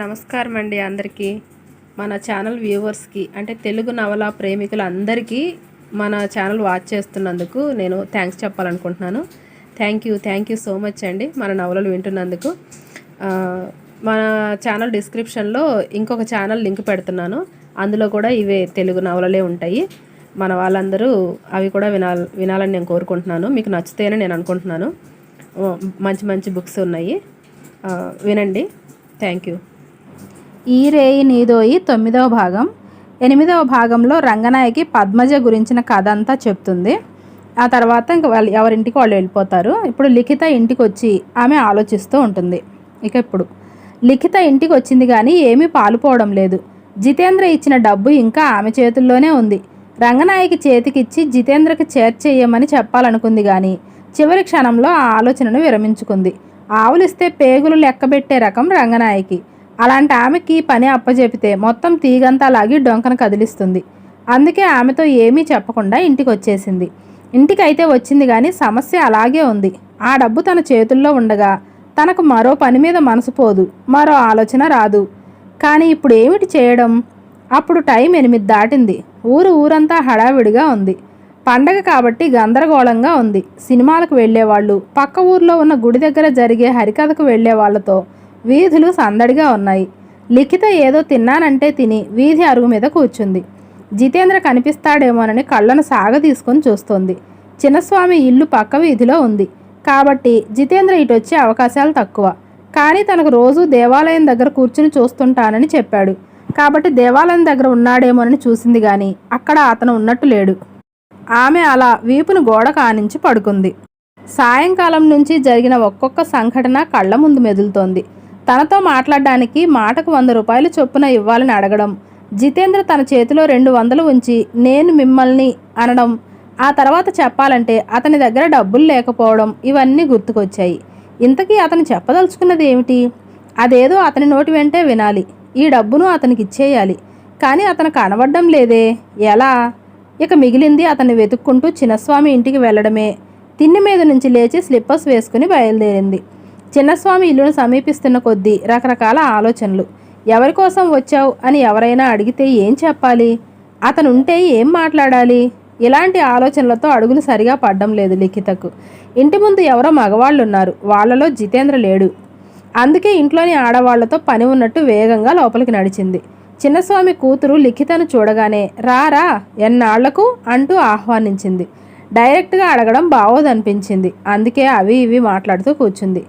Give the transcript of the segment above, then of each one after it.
నమస్కారం అండి అందరికీ. మన ఛానల్ వ్యూవర్స్కి అంటే తెలుగు నవల ప్రేమికులు అందరికీ మన ఛానల్ వాచ్ చేస్తున్నందుకు నేను థ్యాంక్స్ చెప్పాలనుకుంటున్నాను. Thank you thank you so much అండి మన నవలలు వింటున్నందుకు. మన ఛానల్ డిస్క్రిప్షన్లో ఇంకొక ఛానల్ లింక్ పెడుతున్నాను. అందులో కూడా ఇవే తెలుగు నవలలే ఉంటాయి. మన వాళ్ళందరూ అవి కూడా వినాల వినాలని నేను కోరుకుంటున్నాను. మీకు నచ్చితేనే నేను అనుకుంటున్నాను. మంచి మంచి బుక్స్ ఉన్నాయి. వినండి. Thank you. ఈ రేయి నీదోయి తొమ్మిదవ భాగం. ఎనిమిదవ భాగంలో రంగనాయకి పద్మజ గురించిన కథ అంతా చెప్తుంది. ఆ తర్వాత ఇంక వాళ్ళు ఎవరింటికి వాళ్ళు వెళ్ళిపోతారు. ఇప్పుడు లిఖిత ఇంటికి వచ్చి ఆమె ఆలోచిస్తూ ఉంటుంది. ఇక ఇప్పుడు లిఖిత ఇంటికి వచ్చింది కానీ ఏమీ పాలుపోవడం లేదు. జితేంద్ర ఇచ్చిన డబ్బు ఇంకా ఆమె చేతుల్లోనే ఉంది. రంగనాయకి చేతికిచ్చి జితేంద్రకి చేర్చేయమని చెప్పాలనుకుంది కానీ చివరి క్షణంలో ఆ ఆలోచనను విరమించుకుంది. ఆవులిస్తే పేగులు లెక్కబెట్టే రకం రంగనాయకి. అలాంటి ఆమెకి పని అప్పజెపితే మొత్తం తీగంతా లాగి డొంకను కదిలిస్తుంది. అందుకే ఆమెతో ఏమీ చెప్పకుండా ఇంటికి వచ్చేసింది ఇంటికైతే వచ్చింది కానీ సమస్య అలాగే ఉంది. ఆ డబ్బు తన చేతుల్లో ఉండగా తనకు మరో పని మీద మనసు పోదు. మరో ఆలోచన రాదు. కానీ ఇప్పుడు ఏమిటి చేయడం? అప్పుడు టైం ఎనిమిది దాటింది. ఊరు ఊరంతా హడావిడిగా ఉంది. పండగ కాబట్టి గందరగోళంగా ఉంది. సినిమాలకు వెళ్ళేవాళ్ళు పక్క ఊర్లో ఉన్న గుడి దగ్గర జరిగే హరికథకు వెళ్ళే వాళ్ళతో వీధులు సందడిగా ఉన్నాయి. లిఖిత ఏదో తిన్నానంటే తిని వీధి అరుగు మీద కూర్చుంది. జితేంద్ర కనిపిస్తాడేమోనని కళ్ళను సాగ తీసుకొని చూస్తోంది. చిన్నస్వామి ఇల్లు పక్క వీధిలో ఉంది. కాబట్టి జితేంద్ర ఇటొచ్చే అవకాశాలు తక్కువ. కానీ తనకు రోజు దేవాలయం దగ్గర కూర్చుని చూస్తుంటానని చెప్పాడు. కాబట్టి దేవాలయం దగ్గర ఉన్నాడేమోనని చూసింది కానీ అక్కడ అతను ఉన్నట్టు లేడు. ఆమె అలా వీపును గోడ కానించి పడుకుంది. సాయంకాలం నుంచి జరిగిన ఒక్కొక్క సంఘటన కళ్ళ ముందు మెదులుతోంది. తనతో మాట్లాడడానికి మాటకు వంద రూపాయలు చొప్పున ఇవ్వాలని అడగడం. జితేంద్ర తన చేతిలో రెండు వందలు ఉంచి నేను మిమ్మల్ని అనడం. ఆ తర్వాత చెప్పాలంటే అతని దగ్గర డబ్బులు లేకపోవడం ఇవన్నీ గుర్తుకొచ్చాయి. ఇంతకీ అతను చెప్పదలుచుకున్నది ఏమిటి? అదేదో అతని నోటి వెంటే వినాలి. ఈ డబ్బును అతనికి ఇచ్చేయాలి. కానీ అతను కనబడడం లేదే. ఎలా? ఇక మిగిలింది అతన్ని వెతుక్కుంటూ చిన్నస్వామి ఇంటికి వెళ్ళడమే. తిండి మీద నుంచి లేచి స్లిప్పర్స్ వేసుకుని బయలుదేరింది. చిన్నస్వామి ఇల్లును సమీపిస్తున్న కొద్దీ రకరకాల ఆలోచనలు. ఎవరి కోసం వచ్చావు అని ఎవరైనా అడిగితే ఏం చెప్పాలి? అతను ఉంటే ఏం మాట్లాడాలి? ఇలాంటి ఆలోచనలతో అడుగులు సరిగా పడ్డం లేదు లిఖితకు. ఇంటి ముందు ఎవరో మగవాళ్ళు ఉన్నారు వాళ్ళలో జితేంద్ర లేడు. అందుకే ఇంట్లోని ఆడవాళ్ళతో పని ఉన్నట్టు వేగంగా లోపలికి నడిచింది. చిన్నస్వామి కూతురు లిఖితను చూడగానే రారా ఎన్నాళ్ళకు అంటూ ఆహ్వానించింది. డైరెక్ట్గా అడగడం బాగోదనిపించింది అందుకే అవి ఇవి మాట్లాడుతూ కూర్చుంది.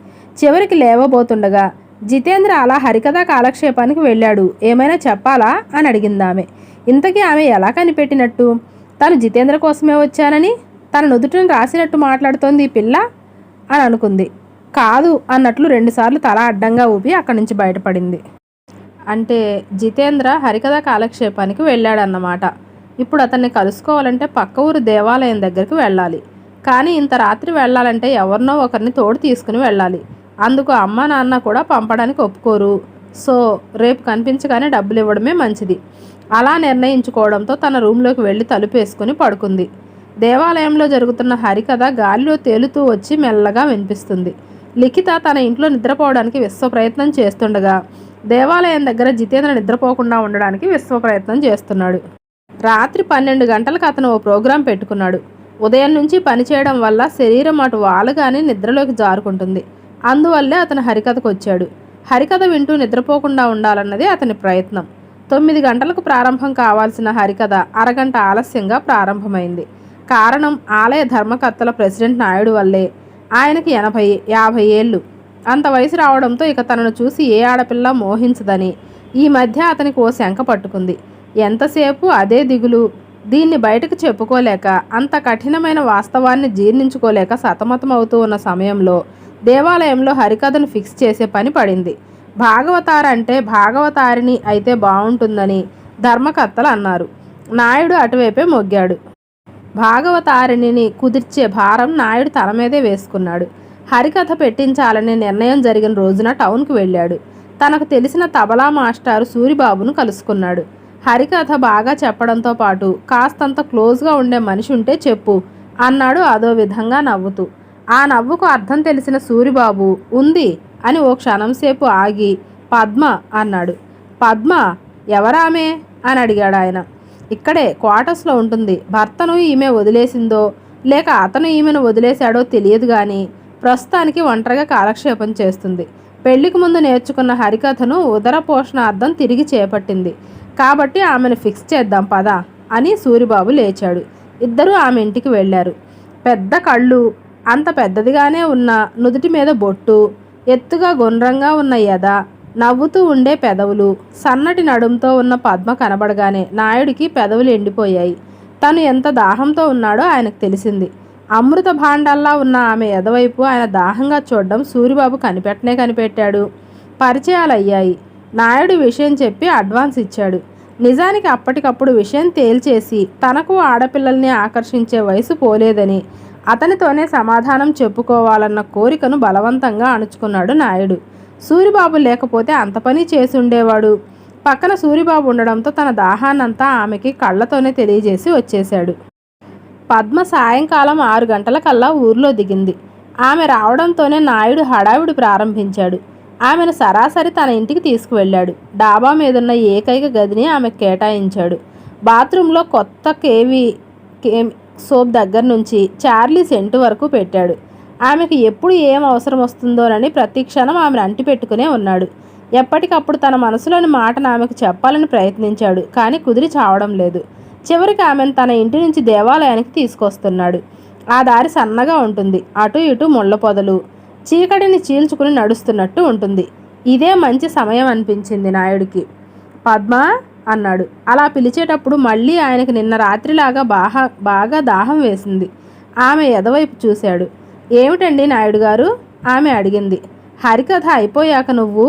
చివరికి లేవబోతుండగా జితేంద్ర అలా హరికథ కాలక్షేపానికి వెళ్ళాడు. ఏమైనా చెప్పాలా? అని అడిగింది ఆమె ఇంతకీ ఆమె ఎలా కనిపెట్టినట్టు? తను జితేంద్ర కోసమే వచ్చానని? తన నుదుటిని రాసినట్టు మాట్లాడుతోంది ఈ పిల్ల? అని అనుకుంది. కాదు అన్నట్లు రెండుసార్లు తల అడ్డంగా ఊపి అక్కడి నుంచి బయటపడింది. అంటే జితేంద్ర హరికథ కాలక్షేపానికి వెళ్ళాడన్నమాట. ఇప్పుడు అతన్ని కలుసుకోవాలంటే పక్క ఊరు దేవాలయం దగ్గరికి వెళ్ళాలి. కానీ ఇంత రాత్రి వెళ్ళాలంటే ఎవరినో ఒకరిని తోడు తీసుకుని వెళ్ళాలి. అందుకు అమ్మ నాన్న కూడా పంపడానికి ఒప్పుకోరు. సో రేపు కనిపించగానే డబ్బులు ఇవ్వడమే మంచిది. అలా నిర్ణయించుకోవడంతో తన రూమ్లోకి వెళ్ళి తలుపు వేసుకుని పడుకుంది. దేవాలయంలో జరుగుతున్న హరికథ గాలిలో తేలుతూ వచ్చి మెల్లగా వినిపిస్తుంది. లిఖిత తన ఇంట్లో నిద్రపోవడానికి విశ్వ ప్రయత్నం చేస్తుండగా దేవాలయం దగ్గర జితేంద్ర నిద్రపోకుండా ఉండడానికి విశ్వ ప్రయత్నం చేస్తున్నాడు. రాత్రి పన్నెండు గంటలకు అతను ఓ ప్రోగ్రాం పెట్టుకున్నాడు. ఉదయం నుంచి పనిచేయడం వల్ల శరీరం అటు వాలుగానే నిద్రలోకి జారుకుంటుంది. అందువల్లే అతను హరికథకు వచ్చాడు. హరికథ వింటూ నిద్రపోకుండా ఉండాలన్నది అతని ప్రయత్నం. తొమ్మిది గంటలకు ప్రారంభం కావాల్సిన హరికథ అరగంట ఆలస్యంగా ప్రారంభమైంది. కారణం ఆలయ ధర్మకర్తల ప్రెసిడెంట్ నాయుడు వల్లే. ఆయనకి ఎనభై యాభై ఏళ్ళు. అంత వయసు రావడంతో ఇక తనను చూసి ఏ ఆడపిల్ల మోహించదని. ఈ మధ్య అతనికి ఓ శంక పట్టుకుంది. ఎంతసేపు అదే దిగులు? దీన్ని బయటకు చెప్పుకోలేక అంత కఠినమైన వాస్తవాన్ని జీర్ణించుకోలేక సతమతం అవుతూ ఉన్న సమయంలో దేవాలయంలో హరికథను ఫిక్స్ చేసే పని పడింది. భాగవతార అంటే భాగవతారిని అయితే బాగుంటుందని ధర్మకర్తలు అన్నారు. నాయుడు అటువైపే మొగ్గాడు. భాగవతారిణిని కుదిర్చే భారం నాయుడు తల మీదే వేసుకున్నాడు. హరికథ పెట్టించాలనే నిర్ణయం జరిగిన రోజున టౌన్కు వెళ్ళాడు. తనకు తెలిసిన తబలా మాస్టారు సూరిబాబును కలుసుకున్నాడు. హరికథ బాగా చెప్పడంతో పాటు కాస్తంత క్లోజ్గా ఉండే మనిషి ఉంటే చెప్పు అన్నాడు అదో విధంగా నవ్వుతూ. ఆ నవ్వుకు అర్థం తెలిసిన సూరిబాబు ఉంది అని ఓ క్షణం సేపు ఆగి పద్మ అన్నాడు. పద్మ ఎవరామే? అని అడిగాడు ఆయన. ఇక్కడే క్వార్టర్స్లో ఉంటుంది. భర్తను ఈమె వదిలేసిందో లేక అతను ఈమెను వదిలేశాడో తెలియదు కానీ ప్రస్తుతానికి ఒంటరిగా కాలక్షేపం చేస్తుంది. పెళ్ళికి ముందు నేర్చుకున్న హరికథను ఉదర పోషణార్థం తిరిగి చేపట్టింది. కాబట్టి ఆమెను ఫిక్స్ చేద్దాం పదా అని సూరిబాబు లేచాడు. ఇద్దరూ ఆమె ఇంటికి వెళ్ళారు. పెద్ద కళ్ళు అంత పెద్దదిగానే ఉన్న నుదుటి మీద బొట్టు ఎత్తుగా గుండ్రంగా ఉన్న ఎద నవ్వుతూ ఉండే పెదవులు సన్నటి నడుంతో ఉన్న పద్మ కనబడగానే నాయుడికి పెదవులు ఎండిపోయాయి. తను ఎంత దాహంతో ఉన్నాడో ఆయనకు తెలిసింది. అమృత భాండాల్లా ఉన్న ఆమె ఎదవైపు ఆయన దాహంగా చూడడం సూరిబాబు కనిపెట్టనే కనిపెట్టాడు. పరిచయాలు అయ్యాయి నాయుడు విషయం చెప్పి అడ్వాన్స్ ఇచ్చాడు. నిజానికి అప్పటికప్పుడు విషయం తేల్చేసి తనకు ఆడపిల్లల్ని ఆకర్షించే వయసు పోలేదని అతనితోనే సమాధానం చెప్పుకోవాలన్న కోరికను బలవంతంగా అణుచుకున్నాడు నాయుడు. సూరిబాబు లేకపోతే అంత పని చేసి ఉండేవాడు పక్కన సూరిబాబు ఉండడంతో తన దాహాన్నంతా ఆమెకి కళ్ళతోనే తెలియజేసి వచ్చేశాడు. పద్మ సాయంకాలం ఆరు గంటలకల్లా ఊర్లో దిగింది. ఆమె రావడంతోనే నాయుడు హడావిడి ప్రారంభించాడు. ఆమెను సరాసరి తన ఇంటికి తీసుకువెళ్ళాడు. డాబా మీదున్న ఏకైక గదిని ఆమె కేటాయించాడు. బాత్రూంలో కొత్త కేవీ కే సోప్ దగ్గర నుంచి చార్లీ సెంటు వరకు పెట్టాడు. ఆమెకు ఎప్పుడు ఏం అవసరం వస్తుందోనని ప్రతి క్షణం ఆమెను అంటి పెట్టుకునే ఉన్నాడు. ఎప్పటికప్పుడు తన మనసులోని మాటను ఆమెకు చెప్పాలని ప్రయత్నించాడు కానీ కుదిరి చావడం లేదు. చివరికి ఆమెను తన ఇంటి నుంచి దేవాలయానికి తీసుకొస్తున్నాడు. ఆ దారి సన్నగా ఉంటుంది అటు ఇటు ముళ్ళ పొదలు. చీకటిని చీల్చుకుని నడుస్తున్నట్టు ఉంటుంది. ఇదే మంచి సమయం అనిపించింది నాయుడికి. పద్మ? అన్నాడు. అలా పిలిచేటప్పుడు మళ్ళీ ఆయనకి నిన్న రాత్రిలాగా బాగా బాగా దాహం వేసింది. ఆమె ఎదవైపు చూశాడు. ఏమిటండి నాయుడు గారు ఆమె అడిగింది. హరికథ అయిపోయాక నువ్వు?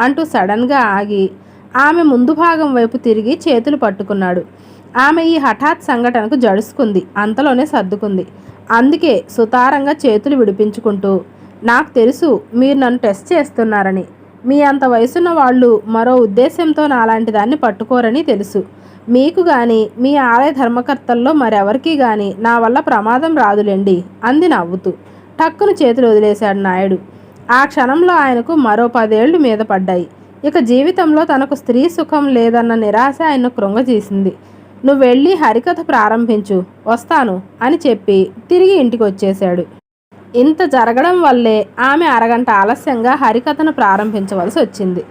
అంటూ సడన్గా ఆగి ఆమె ముందు భాగం వైపు తిరిగి చేతులు పట్టుకున్నాడు. ఆమె ఈ హఠాత్ సంఘటనకు జడుసుకుంది అంతలోనే సర్దుకుంది. అందుకే సుతారంగా చేతులు విడిపించుకుంటూ నాకు తెలుసు మీరు నన్ను టెస్ట్ చేస్తున్నారని. మీ అంత వయసున్న వాళ్ళు మరో ఉద్దేశంతో నాలాంటి దాన్ని పట్టుకోరని తెలుసు. మీకు గాని మీ ఆలయ ధర్మకర్తల్లో మరెవరికీ గాని నా వల్ల ప్రమాదం రాదులేండి అంది నవ్వుతూ. టక్కును చేతులు వదిలేశాడు నాయుడు. ఆ క్షణంలో ఆయనకు మరో పదేళ్ళు మీద పడ్డాయి. ఇక జీవితంలో తనకు స్త్రీ సుఖం లేదన్న నిరాశ ఆయన్ను కృంగజీసింది. నువ్వు వెళ్ళి హరికథ ప్రారంభించు వస్తాను అని చెప్పి తిరిగి ఇంటికి వచ్చేశాడు ఇంత జరగడం వల్లే ఆమె అరగంట ఆలస్యంగా హరికథను ప్రారంభించవలసి వచ్చింది.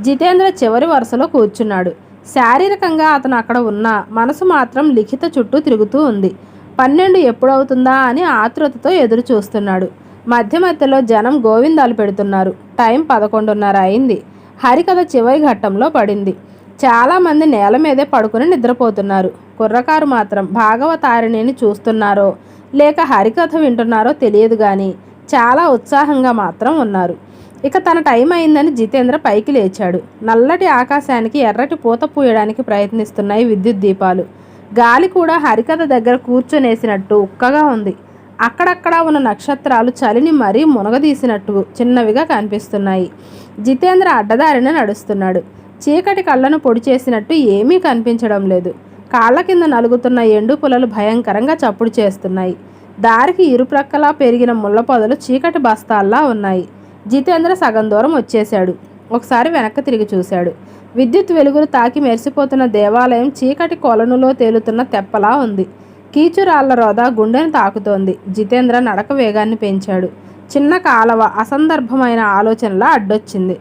జితేంద్ర చివరి వరుసలో కూర్చున్నాడు. శారీరకంగా అతను అక్కడ ఉన్న మనసు మాత్రం లిఖిత చుట్టూ తిరుగుతూ ఉంది. పన్నెండు ఎప్పుడవుతుందా అని ఆతృతతో ఎదురు చూస్తున్నాడు మధ్య మధ్యలో జనం గోవిందాలు పెడుతున్నారు. టైం పదకొండున్నర అయింది. హరికథ చివరి ఘట్టంలో పడింది. చాలామంది నేల మీదే పడుకుని నిద్రపోతున్నారు. కుర్రకారు మాత్రం భాగవతారిణిని చూస్తున్నారో లేక హరికథ వింటున్నారో తెలియదు కానీ చాలా ఉత్సాహంగా మాత్రం ఉన్నారు. ఇక తన టైం అయిందని జితేంద్ర పైకి లేచాడు. నల్లటి ఆకాశానికి ఎర్రటి పూత పూయడానికి ప్రయత్నిస్తున్నాయి విద్యుత్ దీపాలు. గాలి కూడా హరికథ దగ్గర కూర్చొనేసినట్టు ఉక్కగా ఉంది. అక్కడక్కడ ఉన్న నక్షత్రాలు చలిని మరీ మునగదీసినట్టు చిన్నవిగా కనిపిస్తున్నాయి. జితేంద్ర అడ్డదారిన నడుస్తున్నాడు. చీకటి కళ్ళను పొడి చేసినట్టు ఏమీ కనిపించడం లేదు. కాళ్ళ కింద నలుగుతున్న ఎండు పులలు భయంకరంగా చప్పుడు చేస్తున్నాయి. దారికి ఇరుప్రక్కలా పెరిగిన ముళ్ళ పొదలు చీకటి బస్తాల్లా ఉన్నాయి. జితేంద్ర సగం దూరం వచ్చేశాడు. ఒకసారి వెనక్కి తిరిగి చూశాడు. విద్యుత్ వెలుగులు తాకి మెరిసిపోతున్న దేవాలయం చీకటి కొలనులో తేలుతున్న తెప్పలా ఉంది. కీచురాళ్ళ రోదా గుండెను తాకుతోంది. జితేంద్ర నడక వేగాన్ని పెంచాడు. చిన్న కాలవ అసందర్భమైన ఆలోచనలా అడ్డొచ్చింది.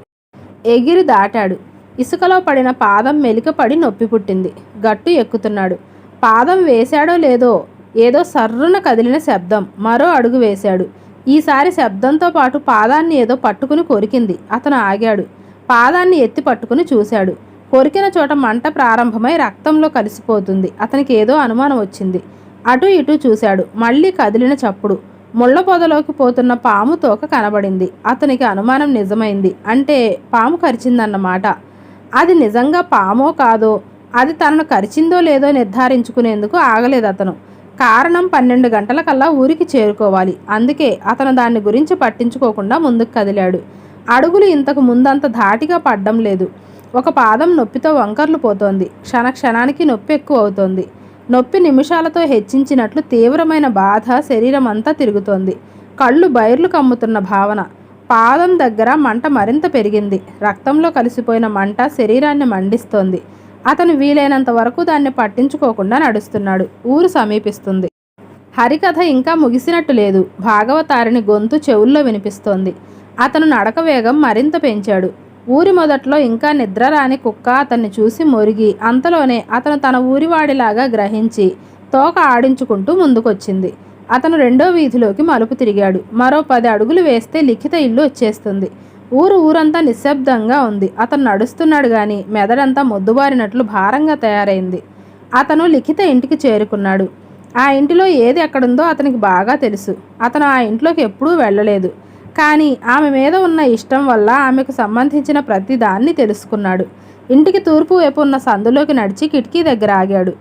ఎగిరి దాటాడు. ఇసుకలో పడిన పాదం మెలికపడి నొప్పి పుట్టింది. గట్టు ఎక్కుతున్నాడు. పాదం వేశాడో లేదో ఏదో సర్రున కదిలిన శబ్దం మరో అడుగు వేశాడు. ఈసారి శబ్దంతో పాటు పాదాన్ని ఏదో పట్టుకుని కొరికింది. అతను ఆగాడు. పాదాన్ని ఎత్తి పట్టుకుని చూశాడు. కొరికిన చోట మంట ప్రారంభమై రక్తంలో కలిసిపోతుంది. అతనికి ఏదో అనుమానం వచ్చింది. అటు ఇటు చూశాడు. మళ్ళీ కదిలిన చప్పుడు. ముళ్ళ పొదలోకి పోతున్న పాము తోక కనబడింది. అతనికి అనుమానం నిజమైంది. అంటే పాము కరిచిందన్నమాట. అది నిజంగా పామో కాదో అది తనను కరిచిందో లేదో నిర్ధారించుకునేందుకు ఆగలేదు అతను. కారణం పన్నెండు గంటలకల్లా ఊరికి చేరుకోవాలి. అందుకే అతను దాన్ని గురించి పట్టించుకోకుండా ముందుకు కదిలాడు. అడుగులు ఇంతకు ముందంత ధాటిగా పడ్డం లేదు. ఒక పాదం నొప్పితో వంకర్లు పోతోంది. క్షణ క్షణానికి నొప్పి ఎక్కువ అవుతోంది. నొప్పి నిమిషాలతో హెచ్చించినట్లు తీవ్రమైన బాధ శరీరం అంతా తిరుగుతోంది. కళ్ళు బైర్లు కమ్ముతున్న భావన. పాదం దగ్గర మంట మరింత పెరిగింది. రక్తంలో కలిసిపోయిన మంట శరీరాన్ని మండిస్తోంది. అతను వీలైనంత వరకు దాన్ని పట్టించుకోకుండా నడుస్తున్నాడు. ఊరు సమీపిస్తుంది. హరికథ ఇంకా ముగిసినట్టు లేదు. భాగవతారిని గొంతు చెవుల్లో వినిపిస్తోంది. అతను నడక వేగం మరింత పెంచాడు. ఊరి మొదట్లో ఇంకా నిద్ర రాని కుక్క అతన్ని చూసి మొరిగి అంతలోనే అతను తన ఊరివాడిలాగా గ్రహించి తోక ఆడించుకుంటూ ముందుకొచ్చింది. అతను రెండో వీధిలోకి మలుపు తిరిగాడు. మరో పది అడుగులు వేస్తే లిఖిత ఇల్లు వచ్చేస్తుంది. ఊరు ఊరంతా నిశ్శబ్దంగా ఉంది. అతను నడుస్తున్నాడు గాని మెదడంతా మొద్దుబారినట్లు భారంగా తయారైంది. అతను లిఖిత ఇంటికి చేరుకున్నాడు. ఆ ఇంటిలో ఏది ఎక్కడుందో అతనికి బాగా తెలుసు. అతను ఆ ఇంట్లోకి ఎప్పుడూ వెళ్ళలేదు. కానీ ఆమె మీద ఉన్న ఇష్టం వల్ల ఆమెకు సంబంధించిన ప్రతి దాన్ని తెలుసుకున్నాడు. ఇంటికి తూర్పు వైపు ఉన్న సందులోకి నడిచి కిటికీ దగ్గర ఆగాడు.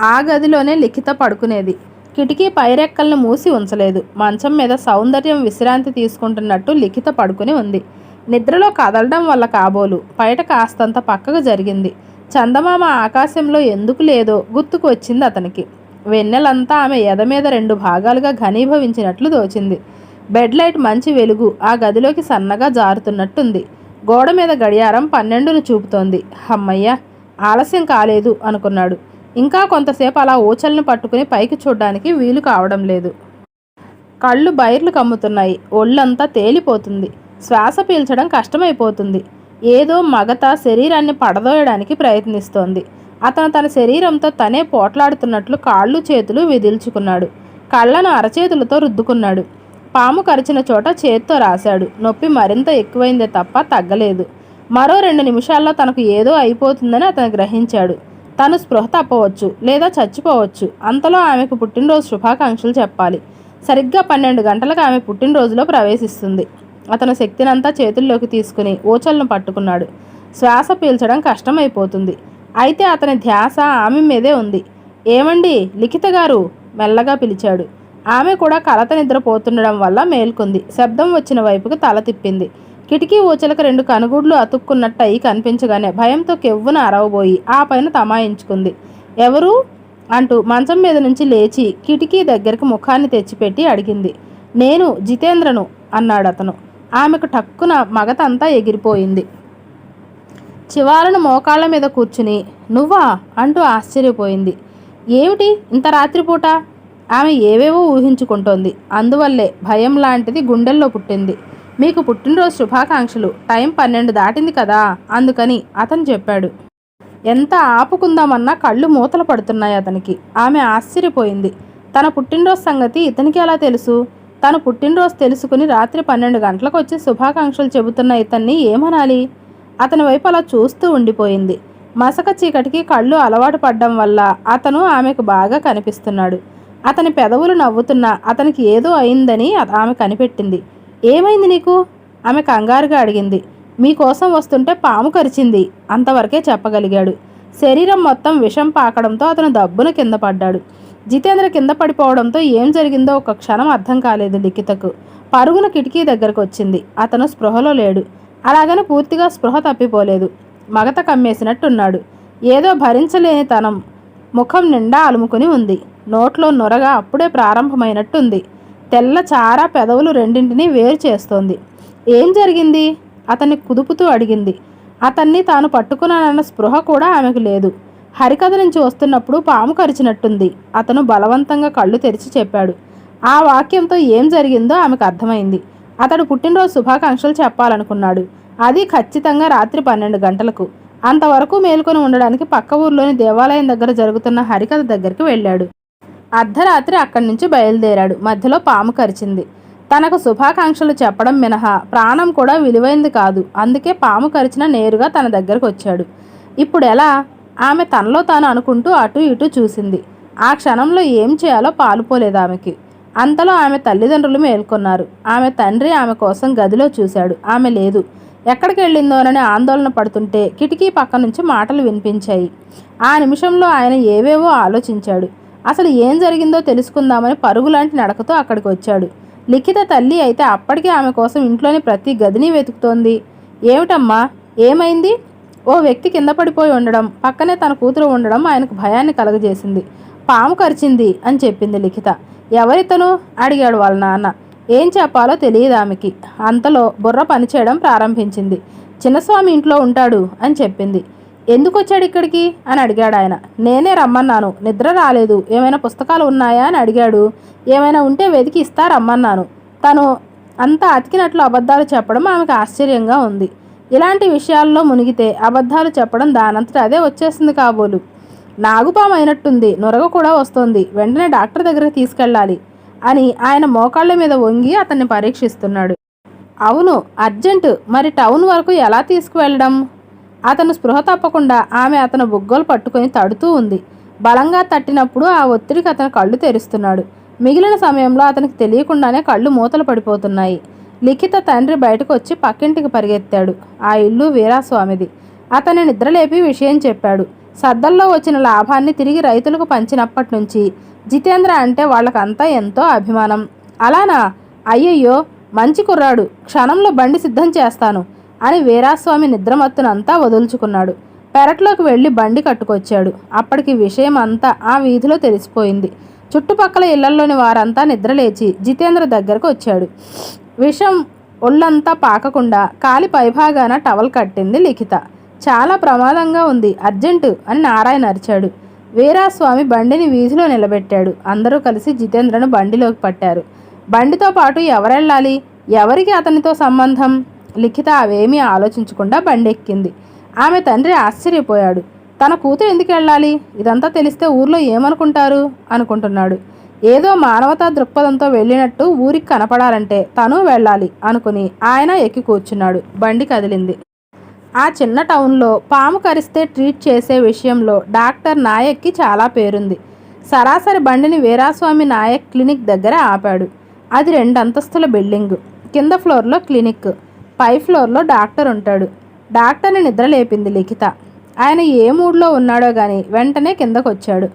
ఆ గదిలోనే లిఖిత పడుకునేది. కిటికీ పైరెక్కలను మూసి ఉంచలేదు. మంచం మీద సౌందర్యం విశ్రాంతి తీసుకుంటున్నట్టు లిఖిత పడుకుని ఉంది. నిద్రలో కదలడం వల్ల కాబోలు. బయట కాస్తంత పక్కకు జరిగింది. చందమామ ఆకాశంలో ఎందుకు లేదో గుర్తుకు వచ్చింది అతనికి. వెన్నెలంతా ఆమె ఎద మీద రెండు భాగాలుగా ఘనీభవించినట్లు దోచింది బెడ్ లైట్ మంచి వెలుగు ఆ గదిలోకి సన్నగా జారుతున్నట్టుంది. గోడ మీద గడియారం పన్నెండును చూపుతోంది. హమ్మయ్య! ఆలస్యం కాలేదు అనుకున్నాడు. ఇంకా కొంతసేపు అలా ఊచల్ని పట్టుకుని పైకి చూడడానికి వీలు కావడం లేదు. కళ్ళు బైర్లు కమ్ముతున్నాయి. ఒళ్ళంతా తేలిపోతుంది. శ్వాస పీల్చడం కష్టమైపోతుంది. ఏదో మగత శరీరాన్ని పడదోయడానికి ప్రయత్నిస్తోంది. అతను తన శరీరంతో తనే పోట్లాడుతున్నట్లు కాళ్ళు చేతులు విదిల్చుకున్నాడు. కళ్ళను అరచేతులతో రుద్దుకున్నాడు. పాము కరిచిన చోట చేత్తో రాశాడు. నొప్పి మరింత ఎక్కువైందే తప్ప తగ్గలేదు. మరో రెండు నిమిషాల్లో తనకు ఏదో అయిపోతుందని అతను గ్రహించాడు. తను స్పృహ తప్పవచ్చు లేదా చచ్చిపోవచ్చు. అంతలో ఆమెకు పుట్టినరోజు శుభాకాంక్షలు చెప్పాలి. సరిగ్గా పన్నెండు గంటలకు ఆమె పుట్టినరోజులో ప్రవేశిస్తుంది. అతను శక్తినంతా చేతుల్లోకి తీసుకుని ఊచలను పట్టుకున్నాడు. శ్వాస పీల్చడం కష్టమైపోతుంది. అయితే అతని ధ్యాస ఆమె మీదే ఉంది. ఏమండి? లిఖిత గారు మెల్లగా పిలిచాడు. ఆమె కూడా కలత నిద్రపోతుండడం వల్ల మేల్కొంది. శబ్దం వచ్చిన వైపుకు తల తిప్పింది. కిటికీ ఊచలకు రెండు కనుగుడ్లు అతుక్కున్నట్టు అయి కనిపించగానే భయంతో కెవ్వున అరవబోయి ఆ పైన తమాయించుకుంది. ఎవరు? అంటూ మంచం మీద నుంచి లేచి కిటికీ దగ్గరికి ముఖాన్ని తెచ్చిపెట్టి అడిగింది. నేను జితేంద్రను అన్నాడు అతను. ఆమెకు టక్కున మగతంతా ఎగిరిపోయింది. చివాలను మోకాళ్ళ మీద కూర్చుని నువ్వా? అంటూ ఆశ్చర్యపోయింది. ఏమిటి? ఇంత రాత్రిపూట? ఆమె ఏవేవో ఊహించుకుంటోంది. అందువల్లే భయం లాంటిది గుండెల్లో పుట్టింది. మీకు పుట్టినరోజు శుభాకాంక్షలు. టైం పన్నెండు దాటింది కదా? అందుకని అతను చెప్పాడు. ఎంత ఆపుకుందామన్నా కళ్ళు మూతలు పడుతున్నాయి అతనికి. ఆమె ఆశ్చర్యపోయింది. తన పుట్టినరోజు సంగతి ఇతనికి ఎలా తెలుసు? తను పుట్టినరోజు తెలుసుకుని రాత్రి పన్నెండు గంటలకు వచ్చి శుభాకాంక్షలు చెబుతున్న ఇతన్ని ఏమనాలి? అతని వైపు అలా చూస్తూ ఉండిపోయింది. మసక చీకటికి కళ్ళు అలవాటు పడ్డం వల్ల అతను ఆమెకు బాగా కనిపిస్తున్నాడు. అతని పెదవులు నవ్వుతున్నా అతనికి ఏదో అయిందని ఆమె కనిపెట్టింది. ఏమైంది నీకు? ఆమె కంగారుగా అడిగింది. మీకోసం వస్తుంటే పాము కరిచింది అంతవరకే చెప్పగలిగాడు. శరీరం మొత్తం విషం పాకడంతో అతను దబ్బున కింద పడ్డాడు. జితేంద్ర కింద పడిపోవడంతో ఏం జరిగిందో ఒక క్షణం అర్థం కాలేదు లిఖితకు. పరుగున కిటికీ దగ్గరకు వచ్చింది. అతను స్పృహలో లేడు. అలాగని పూర్తిగా స్పృహ తప్పిపోలేదు. మగత కమ్మేసినట్టున్నాడు. ఏదో భరించలేని తనం ముఖం నిండా అలుముకుని ఉంది. నోట్లో నొరగా అప్పుడే ప్రారంభమైనట్టుంది. తెల్ల చారా పెదవులు రెండింటినీ వేరు చేస్తోంది. ఏం జరిగింది? అతన్ని కుదుపుతూ అడిగింది. అతన్ని తాను పట్టుకున్నానన్న స్పృహ కూడా ఆమెకు లేదు. హరికథ నుంచి వస్తున్నప్పుడు పాము కరిచినట్టుంది. అతను బలవంతంగా కళ్ళు తెరిచి చెప్పాడు. ఆ వాక్యంతో ఏం జరిగిందో ఆమెకు అర్థమైంది. అతడు పుట్టినరోజు శుభాకాంక్షలు చెప్పాలనుకున్నాడు. అది ఖచ్చితంగా రాత్రి పన్నెండు గంటలకు. అంతవరకు మేల్కొని ఉండడానికి పక్క ఊర్లోని దేవాలయం దగ్గర జరుగుతున్న హరికథ దగ్గరికి వెళ్ళాడు. అర్ధరాత్రి అక్కడి నుంచి బయలుదేరాడు. మధ్యలో పాము కరిచింది. తనకు శుభాకాంక్షలు చెప్పడం మినహా ప్రాణం కూడా విలువైంది కాదు. అందుకే పాము కరిచిన నేరుగా తన దగ్గరకు వచ్చాడు. ఇప్పుడు ఎలా? ఆమె తనలో తాను అనుకుంటూ అటు ఇటు చూసింది. ఆ క్షణంలో ఏం చేయాలో పాలుపోలేదు ఆమెకి. అంతలో ఆమె తల్లిదండ్రులు మేల్కొన్నారు. ఆమె తండ్రి ఆమె కోసం గదిలో చూశాడు. ఆమె లేదు. ఎక్కడికి వెళ్ళిందోనని ఆందోళన పడుతుంటే కిటికీ పక్క నుంచి మాటలు వినిపించాయి. ఆ నిమిషంలో ఆయన ఏవేవో ఆలోచించాడు. అసలు ఏం జరిగిందో తెలుసుకుందామని పరుగులాంటి నడకతో అక్కడికి వచ్చాడు. లిఖిత తల్లి అయితే అప్పటికే ఆమె కోసం ఇంట్లోని ప్రతి గదిని వెతుకుతోంది. ఏమిటమ్మా? ఏమైంది? ఓ వ్యక్తి కింద పడిపోయి ఉండడం పక్కనే తన కూతురు ఉండడం ఆయనకు భయాన్ని కలగజేసింది. పాము కరిచింది అని చెప్పింది లిఖిత. ఎవరితను? అడిగాడు వాళ్ళ నాన్న. ఏం చెప్పాలో తెలియదు ఆమెకి. అంతలో బుర్ర పనిచేయడం ప్రారంభించింది. చిన్నస్వామి ఇంట్లో ఉంటాడు అని చెప్పింది. ఎందుకు వచ్చాడు ఇక్కడికి? అని అడిగాడు ఆయన. నేనే రమ్మన్నాను. నిద్ర రాలేదు. ఏమైనా పుస్తకాలు ఉన్నాయా? అని అడిగాడు. ఏమైనా ఉంటే వెతికి ఇస్తా రమ్మన్నాను. తను అంతా అతికినట్లు అబద్ధాలు చెప్పడం ఆమెకు ఆశ్చర్యంగా ఉంది. ఇలాంటి విషయాల్లో మునిగితే అబద్ధాలు చెప్పడం దానంతట అదే వచ్చేస్తుంది కాబోలు. నాగుపాము అయినట్టుంది. నొరగ కూడా వస్తోంది. వెంటనే డాక్టర్ దగ్గరికి తీసుకెళ్ళాలి అని ఆయన మోకాళ్ళ మీద వంగి అతన్ని పరీక్షిస్తున్నాడు. అవును అర్జెంటు. మరి టౌన్ వరకు ఎలా తీసుకువెళ్ళడం? అతను స్పృహ తప్పకుండా ఆమె అతను బుగ్గలు పట్టుకొని తడుతూ ఉంది. బలంగా తట్టినప్పుడు ఆ ఒత్తిడికి అతను కళ్ళు తెరుస్తున్నాడు. మిగిలిన సమయంలో అతనికి తెలియకుండానే కళ్ళు మూతలు పడిపోతున్నాయి. లిఖిత తండ్రి బయటకు వచ్చి పక్కింటికి పరిగెత్తాడు. ఆ ఇల్లు వీరాస్వామిది. అతని నిద్రలేపి విషయం చెప్పాడు. సద్దల్లో వచ్చిన లాభాన్ని తిరిగి రైతులకు పంచినప్పటి నుంచి జితేంద్ర అంటే వాళ్ళకంతా ఎంతో అభిమానం. అలానా? అయ్యయ్యో! మంచి కుర్రాడు. క్షణంలో బండి సిద్ధం చేస్తాను. అని వీరాస్వామి నిద్రమత్తునంతా వదులుచుకున్నాడు. పెరట్లోకి వెళ్ళి బండి కట్టుకొచ్చాడు. అప్పటికి విషయం అంతా ఆ వీధిలో తెలిసిపోయింది. చుట్టుపక్కల ఇళ్ళలోని వారంతా నిద్రలేచి జితేంద్ర దగ్గరకు వచ్చాడు. విషం ఒళ్ళంతా పాకకుండా కాలి పైభాగాన టవల్ కట్టింది లిఖిత. చాలా ప్రమాదంగా ఉంది అర్జెంటు అని నారాయణ అరిచాడు. వీరాస్వామి బండిని వీధిలో నిలబెట్టాడు. అందరూ కలిసి జితేంద్రను బండిలోకి పట్టారు. బండితో పాటు ఎవరెళ్ళాలి? ఎవరికి అతనితో సంబంధం? లిఖిత అవేమీ ఆలోచించకుండా బండి ఎక్కింది ఆమె తండ్రి ఆశ్చర్యపోయాడు. తన కూతురు ఎందుకు వెళ్ళాలి? ఇదంతా తెలిస్తే ఊర్లో ఏమనుకుంటారు? అనుకుంటున్నాడు. ఏదో మానవతా దృక్పథంతో వెళ్ళినట్టు ఊరికి కనపడాలంటే తను వెళ్ళాలి అనుకుని ఆయన ఎక్కి కూర్చున్నాడు. బండి కదిలింది. ఆ చిన్న టౌన్లో పాము కరిస్తే ట్రీట్ చేసే విషయంలో డాక్టర్ నాయక్కి చాలా పేరుంది. సరాసరి బండిని వీరాస్వామి నాయక్ క్లినిక్ దగ్గర ఆపాడు. అది రెండు అంతస్తుల బిల్డింగు. కింద ఫ్లోర్లో క్లినిక్. పై ఫ్లోర్లో డాక్టర్ ఉంటాడు. డాక్టర్ని నిద్రలేపింది లిఖిత. ఆయన ఏ మూడ్లో ఉన్నాడో కానీ వెంటనే కిందకు వచ్చాడు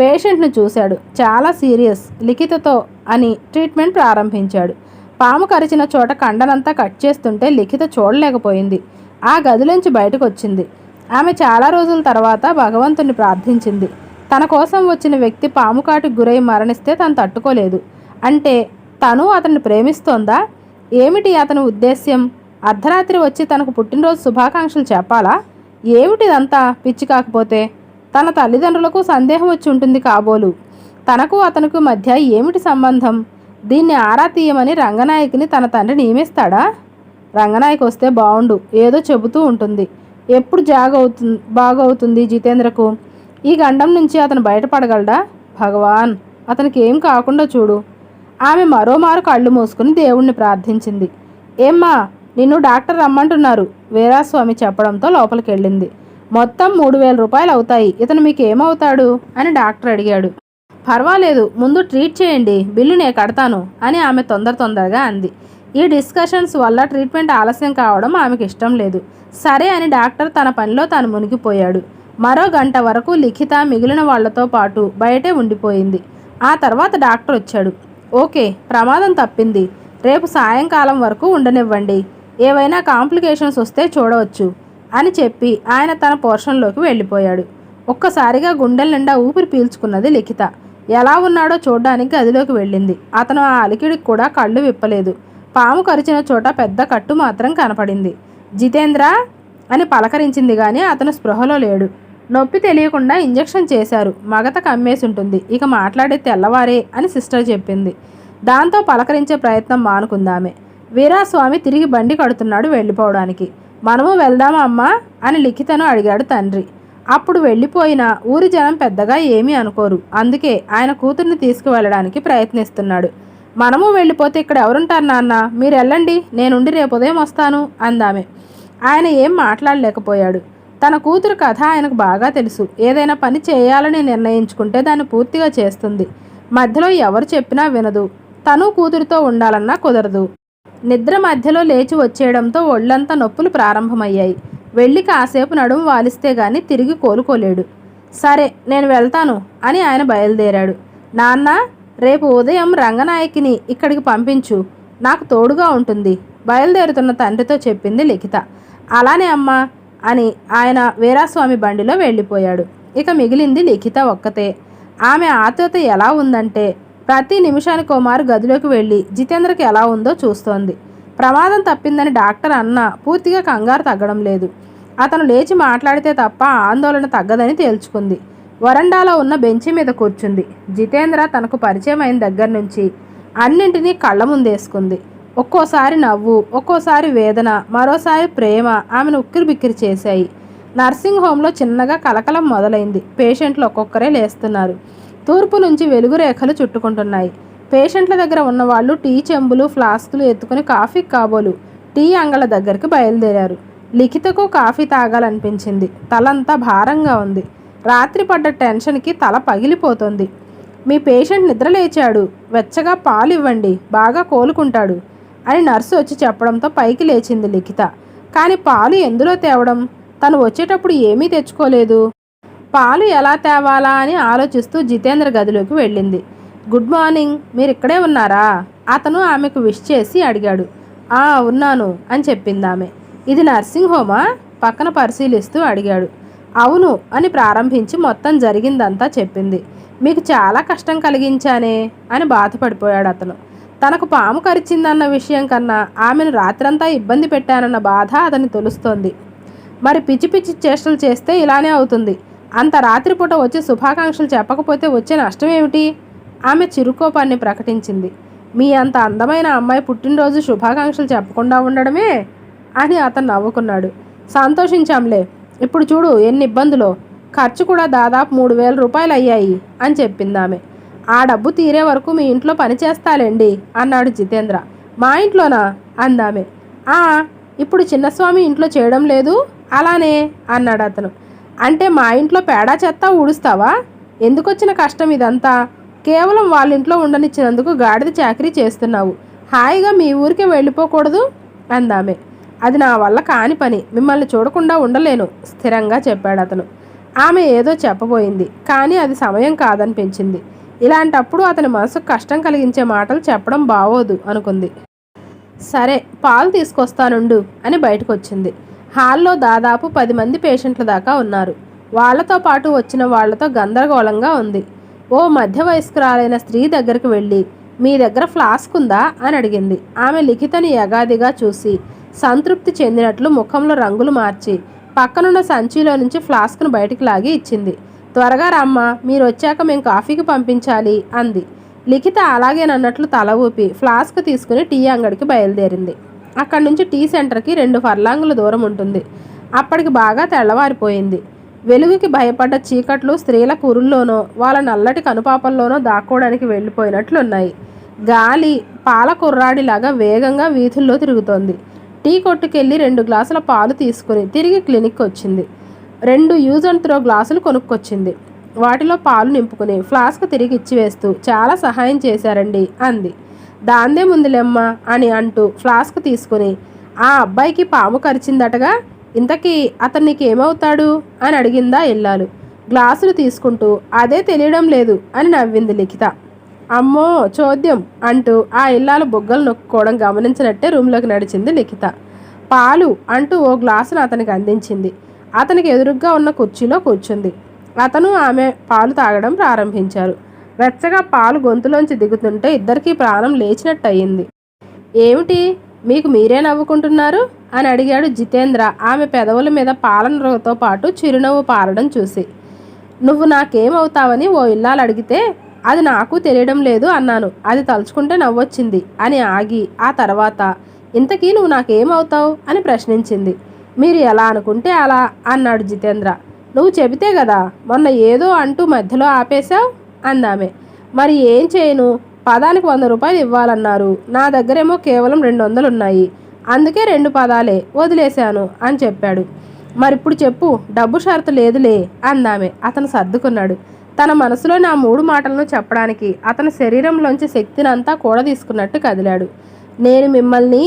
పేషెంట్ను చూశాడు. చాలా సీరియస్ లిఖితతో అని ట్రీట్మెంట్ ప్రారంభించాడు. పాము కరిచిన చోట కండనంతా కట్ చేస్తుంటే లిఖిత చూడలేకపోయింది. ఆ గదిలోంచి బయటకు వచ్చింది ఆమె చాలా రోజుల తర్వాత భగవంతుని ప్రార్థించింది. తన కోసం వచ్చిన వ్యక్తి పాము కాటుకు గురై మరణిస్తే తను తట్టుకోలేదు. అంటే తను అతన్ని ప్రేమిస్తోందా? ఏమిటి అతని ఉద్దేశ్యం? అర్ధరాత్రి వచ్చి తనకు పుట్టినరోజు శుభాకాంక్షలు చెప్పాలా? ఏమిటిదంతా? పిచ్చి కాకపోతే తన తల్లిదండ్రులకు సందేహం వచ్చి ఉంటుంది కాబోలు. తనకు అతనికి మధ్య ఏమిటి సంబంధం? దీన్ని ఆరా తీయమని రంగనాయకుని తన తండ్రి నియమిస్తాడా? రంగనాయక్ వస్తే బాగుండు ఏదో చెబుతూ ఉంటుంది. ఎప్పుడు జాగవుతుంది బాగవుతుంది జితేంద్రకు? ఈ గండం నుంచి అతను బయటపడగలడా? భగవాన్! అతనికి ఏం కాకుండా చూడు. ఆమె మరోమారు కళ్ళు మూసుకుని దేవుణ్ణి ప్రార్థించింది. ఏమ్మా నిన్ను డాక్టర్ రమ్మంటున్నారు. వీరాస్వామి చెప్పడంతో లోపలికి వెళ్ళింది మొత్తం మూడు వేల రూపాయలు అవుతాయి. ఇతను మీకు ఏమవుతాడు? అని డాక్టర్ అడిగాడు. పర్వాలేదు ముందు ట్రీట్ చేయండి. బిల్లు నేను కడతాను అని ఆమె తొందర తొందరగా అంది. ఈ డిస్కషన్స్ వల్ల ట్రీట్మెంట్ ఆలస్యం కావడం ఆమెకు ఇష్టం లేదు. సరే అని డాక్టర్ తన పనిలో తాను మునిగిపోయాడు. మరో గంట వరకు లిఖిత మిగిలిన వాళ్ళతో పాటు బయటే ఉండిపోయింది. ఆ తర్వాత డాక్టర్ వచ్చాడు. ఓకే ప్రమాదం తప్పింది. రేపు సాయంకాలం వరకు ఉండనివ్వండి. ఏవైనా కాంప్లికేషన్స్ వస్తే చూడవచ్చు అని చెప్పి ఆయన తన పోర్షన్లోకి వెళ్ళిపోయాడు. ఒక్కసారిగా గుండెల నిండా ఊపిరి పీల్చుకున్నది లిఖిత. ఎలా ఉన్నాడో చూడడానికి గదిలోకి వెళ్ళింది. అతను ఆ అలికిడికి కూడా కళ్ళు విప్పలేదు. పాము కరిచిన చోట పెద్ద కట్టు మాత్రం కనపడింది. జితేంద్ర అని పలకరించింది కానీ అతను స్పృహలో లేడు. నొప్పి తెలియకుండా ఇంజెక్షన్ చేశారు. మగత కమ్మేసి ఉంటుంది ఇక మాట్లాడే తెల్లవారే అని సిస్టర్ చెప్పింది. దాంతో పలకరించే ప్రయత్నం మానుకుందామే. వీరాస్వామి తిరిగి బండి కడుతున్నాడు వెళ్ళిపోవడానికి. మనము వెళ్దామా అమ్మా? అని లిఖితను అడిగాడు తండ్రి. అప్పుడు వెళ్ళిపోయిన ఊరి జనం పెద్దగా ఏమీ అనుకోరు. అందుకే ఆయన కూతుర్ని తీసుకువెళ్ళడానికి ప్రయత్నిస్తున్నాడు. మనము వెళ్ళిపోతే ఇక్కడ ఎవరుంటారు నాన్న? మీరు వెళ్ళండి. నేనుండి రేపు ఉదయం వస్తాను అందామె. ఆయన ఏం మాట్లాడలేకపోయాడు. తన కూతురు కథ ఆయనకు బాగా తెలుసు. ఏదైనా పని చేయాలని నిర్ణయించుకుంటే దాన్ని పూర్తిగా చేస్తుంది. మధ్యలో ఎవరు చెప్పినా వినదు. తను కూతురితో ఉండాలన్నా కుదరదు. నిద్ర మధ్యలో లేచి వచ్చేయడంతో ఒళ్ళంతా నొప్పులు ప్రారంభమయ్యాయి. వెళ్ళి కాసేపు నడుము వాలిస్తే గాని తిరిగి కోలుకోలేడు. సరే నేను వెళ్తాను అని ఆయన బయలుదేరాడు. నాన్న రేపు ఉదయం రంగనాయకిని ఇక్కడికి పంపించు. నాకు తోడుగా ఉంటుంది. బయలుదేరుతున్న తండ్రితో చెప్పింది లిఖిత. అలానే అమ్మా అని ఆయన వీరాస్వామి బండిలో వెళ్ళిపోయాడు. ఇక మిగిలింది లిఖిత ఒక్కతే. ఆమె ఆతృత ఎలా ఉందంటే ప్రతి నిమిషానికి కుమార్ గదిలోకి వెళ్ళి జితేంద్రకి ఎలా ఉందో చూస్తోంది. ప్రమాదం తప్పిందని డాక్టర్ అన్న పూర్తిగా కంగారు తగ్గడం లేదు. అతను లేచి మాట్లాడితే తప్ప ఆందోళన తగ్గదని తేల్చుకుంది. వరండాలో ఉన్న బెంచి మీద కూర్చుంది. జితేంద్ర తనకు పరిచయం అయిన దగ్గర నుంచి అన్నింటినీ కళ్ళ ముందేసుకుంది. ఒక్కోసారి నవ్వు ఒక్కోసారి వేదన మరోసారి ప్రేమ ఆమెను ఉక్కిరి బిక్కిరి చేశాయి. నర్సింగ్ హోంలో చిన్నగా కలకలం మొదలైంది. పేషెంట్లు ఒక్కొక్కరే లేస్తున్నారు. తూర్పు నుంచి వెలుగు రేఖలు చుట్టుకుంటున్నాయి. పేషెంట్ల దగ్గర ఉన్నవాళ్ళు టీ చెంబులు ఫ్లాస్కులు ఎత్తుకుని కాఫీ కాబోలు టీ అంగళ దగ్గరికి బయలుదేరారు. లిఖితకు కాఫీ తాగాలనిపించింది. తలంతా భారంగా ఉంది. రాత్రి పడ్డ టెన్షన్కి తల పగిలిపోతుంది. మీ పేషెంట్ నిద్ర లేచాడు. వెచ్చగా పాలు ఇవ్వండి బాగా కోలుకుంటాడు అని నర్సు వచ్చి చెప్పడంతో పైకి లేచింది లిఖిత. కానీ పాలు ఎందులో తేవడం? తను వచ్చేటప్పుడు ఏమీ తెచ్చుకోలేదు. పాలు ఎలా తేవాలా అని ఆలోచిస్తూ జితేంద్ర గదిలోకి వెళ్ళింది. గుడ్ మార్నింగ్ మీరు ఇక్కడే ఉన్నారా? అతను ఆమెకు విష్ చేసి అడిగాడు. ఆ ఉన్నాను అని చెప్పింది ఆమె. ఇది నర్సింగ్ హోమా? పక్కన పరిశీలిస్తూ అడిగాడు. అవును అని ప్రారంభించి మొత్తం జరిగిందంతా చెప్పింది. మీకు చాలా కష్టం కలిగించానే అని బాధపడిపోయాడు అతను. తనకు పాము కరిచిందన్న విషయం కన్నా ఆమెను రాత్రంతా ఇబ్బంది పెట్టానన్న బాధ అతని తెలుస్తోంది. మరి పిచ్చి పిచ్చి చేష్టలు చేస్తే ఇలానే అవుతుంది. అంత రాత్రిపూట వచ్చి శుభాకాంక్షలు చెప్పకపోతే వచ్చే నష్టం ఏమిటి? ఆమె చిరుకోపాన్ని ప్రకటించింది. మీ అంత అందమైన అమ్మాయి పుట్టినరోజు శుభాకాంక్షలు చెప్పకుండా ఉండడమే? అని అతను నవ్వుకున్నాడు. సంతోషించాంలే. ఇప్పుడు చూడు ఎన్ని ఇబ్బందులో. ఖర్చు కూడా దాదాపు మూడు వేల రూపాయలు అయ్యాయి అని చెప్పింది ఆమె. ఆ డబ్బు తీరే వరకు మీ ఇంట్లో పని చేస్తాలేండి? అన్నాడు జితేంద్ర. మా ఇంట్లోనా? అందామె ఆ ఇప్పుడు చిన్నస్వామి ఇంట్లో చేయడం లేదు? అలానే అన్నాడు అతను. అంటే మా ఇంట్లో పేడా చెత్త ఊడుస్తావా? ఎందుకొచ్చిన కష్టం ఇదంతా? కేవలం వాళ్ళ ఇంట్లో ఉండనిచ్చినందుకు గాడిద చాకరీ చేస్తున్నావు. హాయిగా మీ ఊరికే వెళ్ళిపోకూడదు? అందామె. అది నా వల్ల కాని పని. మిమ్మల్ని చూడకుండా ఉండలేను స్థిరంగా చెప్పాడు అతను. ఆమె ఏదో చెప్పబోయింది కానీ అది సమయం కాదనిపించింది. ఇలాంటప్పుడు అతని మనసుకు కష్టం కలిగించే మాటలు చెప్పడం బావోదు అనుకుంది. సరే పాలు తీసుకొస్తానుండు అని బయటకు వచ్చింది హాల్లో దాదాపు పది మంది పేషెంట్ల దాకా ఉన్నారు. వాళ్ళతో పాటు వచ్చిన వాళ్ళతో గందరగోళంగా ఉంది. ఓ మధ్య వయస్కురాలైన స్త్రీ దగ్గరికి వెళ్ళి మీ దగ్గర ఫ్లాస్క్ ఉందా? అని అడిగింది. ఆమె లిఖితని యగాదిగా చూసి సంతృప్తి చెందినట్లు ముఖంలో రంగులు మార్చి పక్కనున్న సంచిలో నుంచి ఫ్లాస్క్ను బయటికి లాగి ఇచ్చింది. త్వరగా రమ్మ మీరు వచ్చాక మేము కాఫీకి పంపించాలి అంది. లిఖిత అలాగేనన్నట్లు తల ఊపి ఫ్లాస్క్ తీసుకుని టీ అంగడికి బయలుదేరింది. అక్కడి నుంచి టీ సెంటర్కి రెండు ఫర్లాంగుల దూరం ఉంటుంది. అప్పటికి బాగా తెల్లవారిపోయింది. వెలుగుకి భయపడ్డ చీకట్లు స్త్రీల కురుల్లోనో వాళ్ళ నల్లటి కనుపాపల్లోనో దాక్కోవడానికి వెళ్ళిపోయినట్లున్నాయి. గాలి పాల కుర్రాడిలాగా వేగంగా వీధుల్లో తిరుగుతోంది. టీ కొట్టుకెళ్ళి రెండు గ్లాసుల పాలు తీసుకుని తిరిగి క్లినిక్ వచ్చింది. రెండు యూజ్ అండ్ త్రో గ్లాసులు కొనుక్కొచ్చింది. వాటిలో పాలు నింపుకుని ఫ్లాస్క్ తిరిగి ఇచ్చివేస్తూ చాలా సహాయం చేశారండి అంది. దాందే ముందులేమ్మా అని అంటూ ఫ్లాస్క్ తీసుకుని ఆ అబ్బాయికి పాము కరిచిందటగా? ఇంతకీ అతను ఏమవుతాడు అని అడిగిందా ఇల్లాలు గ్లాసులు తీసుకుంటూ అదే తెలియడం లేదు అని నవ్వింది లిఖిత. అమ్మో చోద్యం అంటూ ఆ ఇల్లాలు బొగ్గలు నొక్కుకోవడం గమనించినట్టే రూమ్లోకి నడిచింది లిఖిత. పాలు అంటూ ఓ గ్లాసును అతనికి అందించింది. అతనికి ఎదురుగ్గా ఉన్న కుర్చీలో కూర్చుంది. అతను ఆమె పాలు తాగడం ప్రారంభించారు. వెచ్చగా పాలు గొంతులోంచి దిగుతుంటే ఇద్దరికీ ప్రాణం లేచినట్టు అయింది ఏమిటి? మీకు మీరే నవ్వుకుంటున్నారు? అని అడిగాడు జితేంద్ర ఆమె పెదవుల మీద పాలనతో పాటు చిరునవ్వు పారడం చూసి. నువ్వు నాకేమవుతావని ఓ ఇల్లాలు అడిగితే అది నాకు తెలియడం లేదు అన్నాను. అది తలుచుకుంటే నవ్వొచ్చింది అని ఆగి ఆ తర్వాత ఇంతకీ నువ్వు నాకేమవుతావు? అని ప్రశ్నించింది. మీరు ఎలా అనుకుంటే అలా అన్నాడు జితేంద్ర. నువ్వు చెబితే కదా మొన్న ఏదో అంటూ మధ్యలో ఆపేశావు? అందామె. మరి ఏం చేయను? పదానికి వంద రూపాయలు ఇవ్వాలన్నారు. నా దగ్గరేమో కేవలం రెండు వందలు ఉన్నాయి అందుకే రెండు పదాలే వదిలేశాను అని చెప్పాడు. మరిప్పుడు చెప్పు డబ్బు షరతు లేదులే అందామె. అతను సర్దుకున్నాడు. తన మనసులో నా మూడు మాటలను చెప్పడానికి అతని శరీరంలోంచి శక్తినంతా కూడా తీసుకున్నట్టు కదిలాడు. నేను మిమ్మల్ని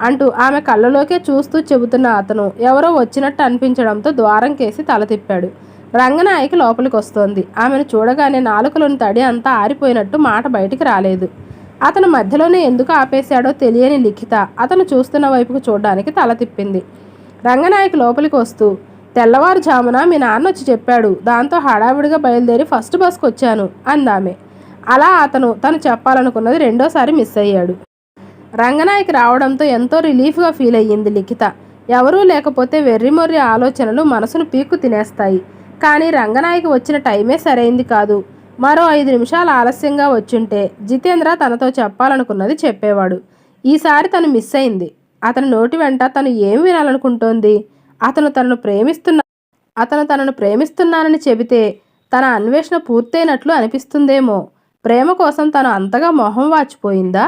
అంటూ ఆమె కళ్ళలోకే చూస్తూ చెబుతున్న అతను ఎవరో వచ్చినట్టు అనిపించడంతో ద్వారం కేసి తల తిప్పాడు. రంగనాయకి లోపలికి వస్తోంది. ఆమెను చూడగానే నాలుకలోని తడి అంతా ఆరిపోయినట్టు మాట బయటికి రాలేదు. అతను మధ్యలోనే ఎందుకు ఆపేశాడో తెలియని లిఖిత అతను చూస్తున్న వైపుకు చూడడానికి తల తిప్పింది. రంగనాయక్ లోపలికి వస్తూ తెల్లవారుజామున మీ నాన్న వచ్చి చెప్పాడు దాంతో హడావిడిగా బయలుదేరి ఫస్ట్ బస్కి వచ్చాను అందామె. అలా అతను తను చెప్పాలనుకున్నది రెండోసారి మిస్ అయ్యాడు. రంగనాయకి రావడంతో ఎంతో రిలీఫ్గా ఫీల్ అయ్యింది లిఖిత. ఎవరూ లేకపోతే వెర్రిమొర్రి ఆలోచనలు మనసును పీక్కు తినేస్తాయి. కానీ రంగనాయకి వచ్చిన టైమే సరైంది కాదు. మరో ఐదు నిమిషాలు ఆలస్యంగా వచ్చుంటే జితేంద్ర తనతో చెప్పాలనుకున్నది చెప్పేవాడు. ఈసారి తను మిస్ అయింది. అతని నోటి వెంట తను ఏం వినాలనుకుంటోంది? అతను తనను ప్రేమిస్తున్న అతను తనను ప్రేమిస్తున్నానని చెబితే తన అన్వేషణ పూర్తయినట్లు అనిపిస్తుందేమో. ప్రేమ కోసం తను అంతగా మొహం వాచిపోయిందా?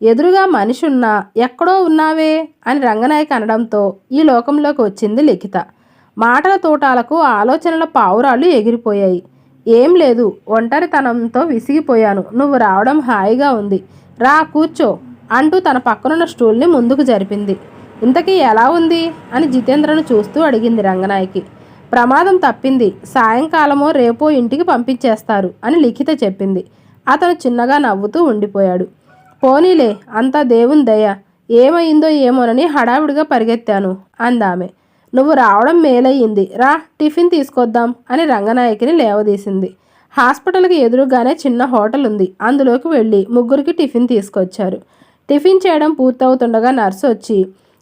ఎదురుగా మనిషి ఉన్నా ఎక్కడో ఉన్నావే అని రంగనాయక్ అనడంతో ఈ లోకంలోకి వచ్చింది లిఖిత. మాటల తోటాలకు ఆలోచనల పావురాళ్ళు ఎగిరిపోయాయి. ఏం లేదు ఒంటరితనంతో విసిగిపోయాను. నువ్వు రావడం హాయిగా ఉంది. రా కూర్చో అంటూ తన పక్కనున్న స్టూల్ని ముందుకు జరిపింది. ఇంతకీ ఎలా ఉంది? అని జితేంద్రను చూస్తూ అడిగింది రంగనాయకి. ప్రమాదం తప్పింది. సాయంకాలమో రేపో ఇంటికి పంపించేస్తారు అని లిఖిత చెప్పింది. అతను చిన్నగా నవ్వుతూ ఉండిపోయాడు. పోనీలే అంతా దేవుని దయ. ఏమైందో ఏమోనని హడావిడిగా పరిగెత్తాను అందామె. నువ్వు రావడం మేలయ్యింది. రా టిఫిన్ తీసుకొద్దాం అని రంగనాయకిని లేవదీసింది. హాస్పిటల్కి ఎదురుగానే చిన్న హోటల్ ఉంది అందులోకి వెళ్ళి ముగ్గురికి టిఫిన్ తీసుకొచ్చారు. టిఫిన్ చేయడం పూర్తవుతుండగా నర్సు వచ్చి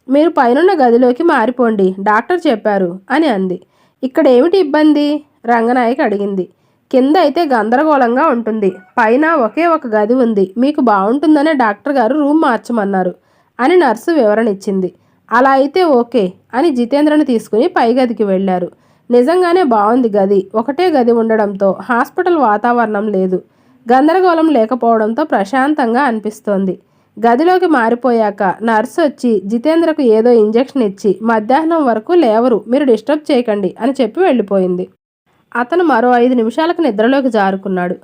మీరు పైనున్న గదిలోకి మారిపోండి డాక్టర్ చెప్పారు అని అంది. ఇక్కడ ఏమిటి ఇబ్బంది? రంగనాయక్ అడిగింది. కింద అయితే గందరగోళంగా ఉంటుంది. పైన ఒకే ఒక గది ఉంది. మీకు బాగుంటుందనే డాక్టర్ గారు రూమ్ మార్చమన్నారు అని నర్సు వివరణ ఇచ్చింది. అలా అయితే ఓకే అని జితేంద్రను తీసుకుని పై గదికి వెళ్ళారు. నిజంగానే బాగుంది గది. ఒకటే గది ఉండడంతో హాస్పిటల్ వాతావరణం లేదు. గందరగోళం లేకపోవడంతో ప్రశాంతంగా అనిపిస్తోంది. గదిలోకి మారిపోయాక నర్సు వచ్చి జితేంద్రకు ఏదో ఇంజెక్షన్ ఇచ్చి మధ్యాహ్నం వరకు లేవరు మీరు డిస్టర్బ్ చేయకండి అని చెప్పి వెళ్ళిపోయింది. అతను మరో ఐదు నిమిషాలకు నిద్రలోకి జారుకున్నాడు.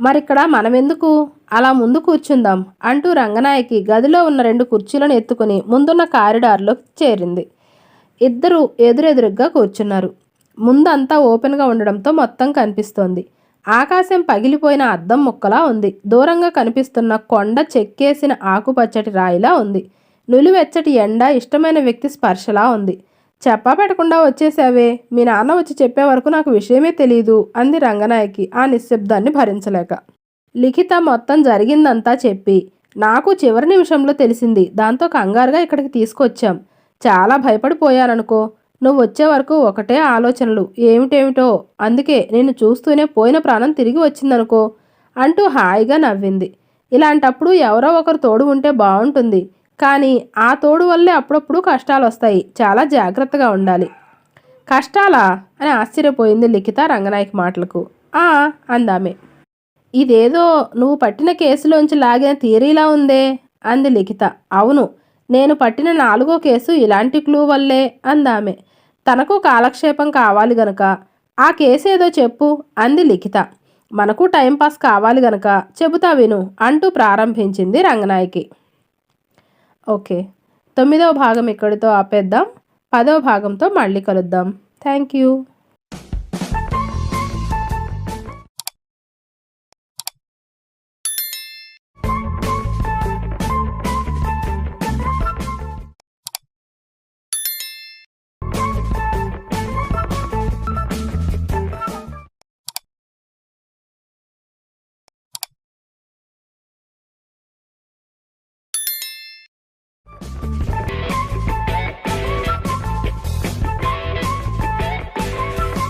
మరిక్కడ మనమెందుకు? అలా ముందు కూర్చుందాం అంటూ రంగనాయకి గదిలో ఉన్న రెండు కుర్చీలను ఎత్తుకుని ముందున్న కారిడార్లోకి చేరింది. ఇద్దరు ఎదురెదురుగ్గా కూర్చున్నారు. ముందంతా ఓపెన్గా ఉండడంతో మొత్తం కనిపిస్తోంది. ఆకాశం పగిలిపోయిన అద్దం ముక్కలా ఉంది. దూరంగా కనిపిస్తున్న కొండ చెక్కేసిన ఆకుపచ్చటి రాయిలా ఉంది. నులివెచ్చటి ఎండ ఇష్టమైన వ్యక్తి స్పర్శలా ఉంది. చెప్పా పెట్టకుండా వచ్చేసావే? మీ నాన్న వచ్చి చెప్పే వరకు నాకు విషయమే తెలియదు అంది రంగనాయకి ఆ నిశ్శబ్దాన్ని భరించలేక. లిఖిత మొత్తం జరిగిందంతా చెప్పి నాకు చివరి నిమిషంలో తెలిసింది దాంతో కంగారుగా ఇక్కడికి తీసుకొచ్చాం. చాలా భయపడిపోయాననుకో నువ్వు వచ్చే వరకు ఒకటే ఆలోచనలు ఏమిటేమిటో. అందుకే నేను చూస్తూనే పోయిన ప్రాణం తిరిగి వచ్చిందనుకో అంటూ హాయిగా నవ్వింది. ఇలాంటప్పుడు ఎవరో ఒకరు తోడు ఉంటే బాగుంటుంది కానీ ఆ తోడు వల్లే అప్పుడప్పుడు కష్టాలు వస్తాయి చాలా జాగ్రత్తగా ఉండాలి. కష్టాలా? అని ఆశ్చర్యపోయింది లిఖిత రంగనాయక్ మాటలకు. ఆ! అందామే. ఇదేదో నువ్వు పట్టిన కేసులోంచి లాగిన థియరీలా ఉందే? అంది లిఖిత. అవును. నేను పట్టిన నాలుగో కేసు ఇలాంటి క్లూ వల్లే అందామె. తనకు కాలక్షేపం కావాలి గనక. ఆ కేసు ఏదో చెప్పు అంది లిఖిత. మనకు టైంపాస్ కావాలి గనక. చెబుతా విను అంటూ ప్రారంభించింది రంగనాయకి. ఓకే. తొమ్మిదవ భాగం ఇక్కడితో ఆపేద్దాం? పదవ భాగంతో మళ్ళీ కలుద్దాం. Thank you.